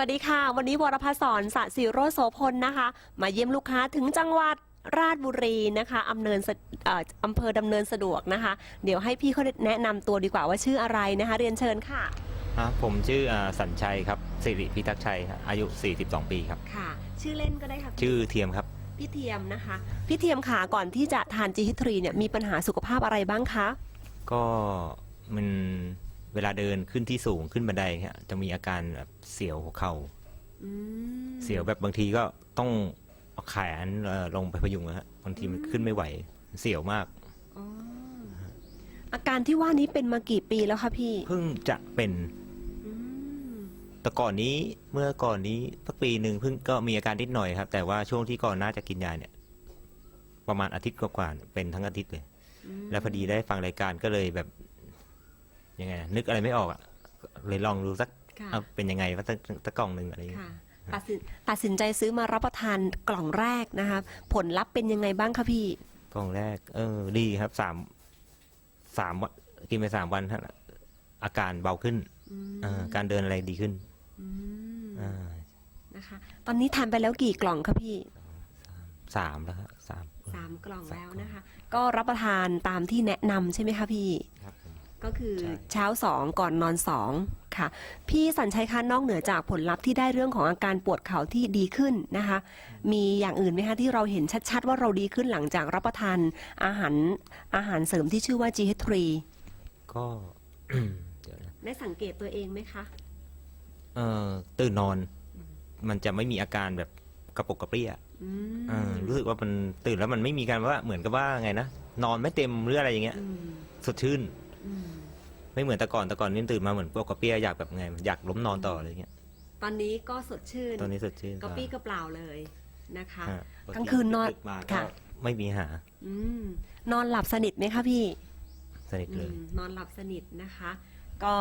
วัสดีค่ะ วันนี้วรพศรสะสิโรจน์โสพลนะคะ มาเยี่ยมลูกค้าถึงจังหวัดราชบุรีนะคะอำเนินสะเอ่ออำเภอดำเนินสะดวกนะคะ เดี๋ยวให้พี่เขาแนะนำตัวดีกว่าว่าชื่ออะไรนะคะ เรียนเชิญค่ะอะผมชื่ออ่าสัญชัยครับสิริพิทักษ์ชัยครับอายุ 42 ปีครับค่ะ ชื่อเล่นก็ได้ค่ะชื่อเทียมครับพี่เทียมนะคะพี่เทียมค่ะก่อนที่จะทานจีฮิทรีเนี่ยมีปัญหาสุขภาพอะไรบ้างคะก็มัน เวลาเดินขึ้นที่สูงขึ้นบันไดฮะจะมีอาการแบบเสียวหัวเข่าอืมเสียวแบบบางทีก็ต้องเอาแขนเอ่อลงไปพยุงนะฮะบางทีมันขึ้นไม่ไหวเสียวมาก อ๋ออาการที่ว่านี้เป็นมากี่ปีแล้วคะพี่เพิ่งจะเป็นอืมแต่ก่อนนี้เมื่อก่อนนี้สักปีหนึ่งเพิ่งก็มีอาการนิดหน่อยครับ แต่ว่าช่วงที่ก่อนหน่าจะกินยาเนี่ย ประมาณอาทิตย์กว่าๆเป็นทั้งอาทิตย์เลย แล้วพอดีได้ฟังรายการก็เลยแบบ ยังไงอะนึกอะไรไม่ออกอะเลยลองดูสักค่ะเอาเป็นยังไงว่าสักสักกล่องหนึ่งอะไรอย่างเงี้ยค่ะตัดสินตัดสินใจซื้อมารับประทานกล่องแรกนะคะผลลัพธ์เป็นยังไงบ้างคะพี่ กล่องแรก เออ ดีครับสามสามวันกินไปสามวันฮะอาการเบาขึ้นเออการเดินอะไรดีขึ้นอืมอ่านะคะ ตอนนี้ทานไปแล้วกี่กล่องคะพี่สามแล้วครับสามสามกล่องสามแล้วนะคะ ก็รับประทานตามที่แนะนำใช่ไหมคะพี่ ครับผม ก็คือใช่ เช้าสองก่อนนอนสองค่ะ พี่สัญชัยคะนอกเหนือจากผลลัพธ์ที่ได้เรื่องของอาการปวดเข่าที่ดีขึ้นนะคะ มีอย่างอื่นไหมคะที่เราเห็นชัดๆ ว่าเราดีขึ้นหลังจากรับประทานอาหารอาหารเสริมที่ชื่อว่า GH3 ก็ เดี๋ยวนะได้สังเกตตัวเองไหมคะ เออตื่นนอน มันจะไม่มีอาการแบบกระปกกระเปรี้ยอืมเออรู้สึกว่ามันตื่นแล้วมันไม่มีการว่าเหมือนกับว่าไงนะนอนไม่เต็มหรืออะไรอย่างเงี้ย อืมสดชื่น อืม ไม่เหมือนแต่ก่อนแต่ก่อนนี่ตื่นมาเหมือนปวดกระเปียอยากแบบไงอยากล้มนอนต่ออะไรเงี้ยตอนนี้ก็สดชื่นตอนนี้สดชื่นกระปี้กระเปล่าเลยนะคะฮะกลางคืนนอนดึกๆมาก็ค่ะ ไม่มีหาอืมนอนหลับสนิทไหมคะพี่ สนิทเลยอืมนอนหลับสนิทนะคะ ก็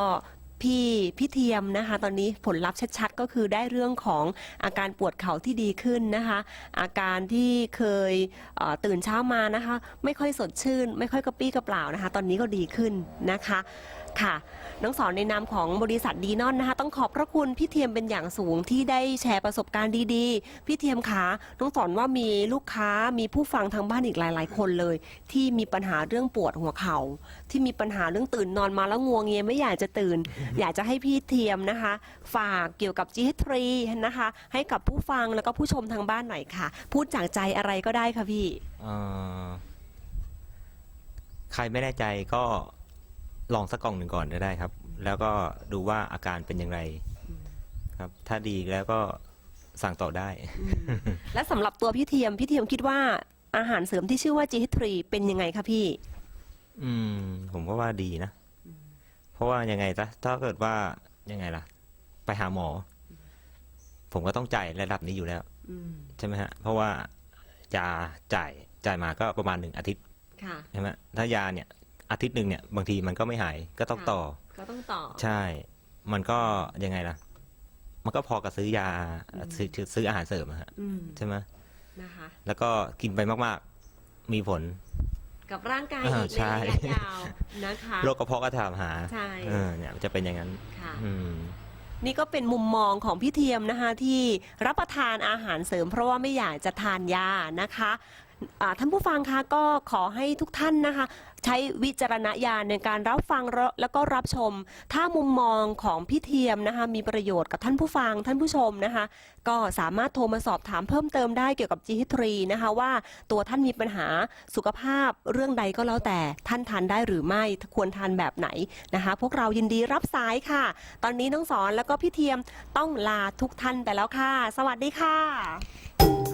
พี่พี่เทียมนะคะ ตอนนี้ผลลัพธ์ชัดๆ ก็คือได้เรื่องของอาการปวดเข่าที่ดีขึ้นนะคะ อาการที่เคยเอ่อตื่นเช้ามานะคะ ไม่ค่อยสดชื่น ไม่ค่อยกระปี้กระเปล่านะคะ ตอนนี้ก็ดีขึ้นนะคะ ค่ะ น้องสอนในนามของบริษัทดีนอนนะคะ ต้องขอบพระคุณพี่เทียมเป็นอย่างสูงที่ได้แชร์ประสบการณ์ดีๆ พี่เทียมคะน้องสอนว่ามีลูกค้ามีผู้ฟังทางบ้านอีกหลาย ๆ คนเลย ที่มีปัญหาเรื่องปวดหัวเข่าที่มีปัญหาเรื่องตื่นนอนมาแล้วงวงเงียไม่อยากจะตื่น อยากจะให้พี่เทียมนะคะ ฝากเกี่ยวกับ G3 นะคะ ให้กับผู้ฟังแล้วก็ผู้ชมทางบ้านหน่อยค่ะ พูดจากใจอะไรก็ได้ค่ะพี่ เอ่อใครไม่แน่ใจก็ ลองสักกล่องหนึ่งก่อนก็ได้ครับ แล้วก็ดูว่าอาการเป็นอย่างไรครับ ถ้าดีแล้วก็สั่งต่อได้ และสำหรับตัวพี่เทียม พี่เทียมคิดว่าอาหารเสริมที่ชื่อว่า G3 เป็นยังไงคะพี่ อืม ผมก็ว่าดีนะ เพราะว่ายังไงซะถ้าเกิดว่ายังไงล่ะ ไปหาหมอ ผมก็ต้องจ่ายระดับนี้อยู่แล้วอืมใช่ไหมฮะ เพราะว่าจะจ่ายจ่ายมาก็ประมาณหนึ่งอาทิตย์ค่ะ ใช่ไหมถ้ายาเนี่ย อาทิตย์หนึ่งเนี่ยบางทีมันก็ไม่หายก็ต้องค่ะต่อ ก็ต้องต่อ ใช่ มันก็ยังไงล่ะ มันก็พอกับซื้อยาอืมซื้อซื้ออาหารเสริมอะฮะอืมใช่ไหมนะคะ แล้วก็กินไปมากๆ มีผล กับร่างกายอ่าอีกใช่ในระยะยาวนะคะ โรคกระเพาะก็ถามหาใช่ เออเนี่ยมันจะเป็นอย่างนั้น ค่ะ อืม นี่ก็เป็นมุมมองของพี่เทียมนะคะที่รับประทานอาหารเสริม เพราะว่าไม่อยากจะทานยานะคะอ่าท่านผู้ฟังคะก็ขอให้ทุกท่านนะคะ ใช้วิจารณญาณในการรับฟังแล้วแล้วก็รับชม ถ้ามุมมองของพี่เทียมนะคะ มีประโยชน์กับท่านผู้ฟังท่านผู้ชมนะคะ ก็สามารถโทรมาสอบถามเพิ่มเติมได้เกี่ยวกับ G3 นะคะ ว่าตัวท่านมีปัญหาสุขภาพเรื่องใดก็แล้วแต่ท่านทานได้หรือไม่ควรทานแบบไหนนะคะ พวกเรายินดีรับสายค่ะ ตอนนี้น้องสอนแล้วก็พี่เทียมต้องลาทุกท่านไปแล้วค่ะ สวัสดีค่ะ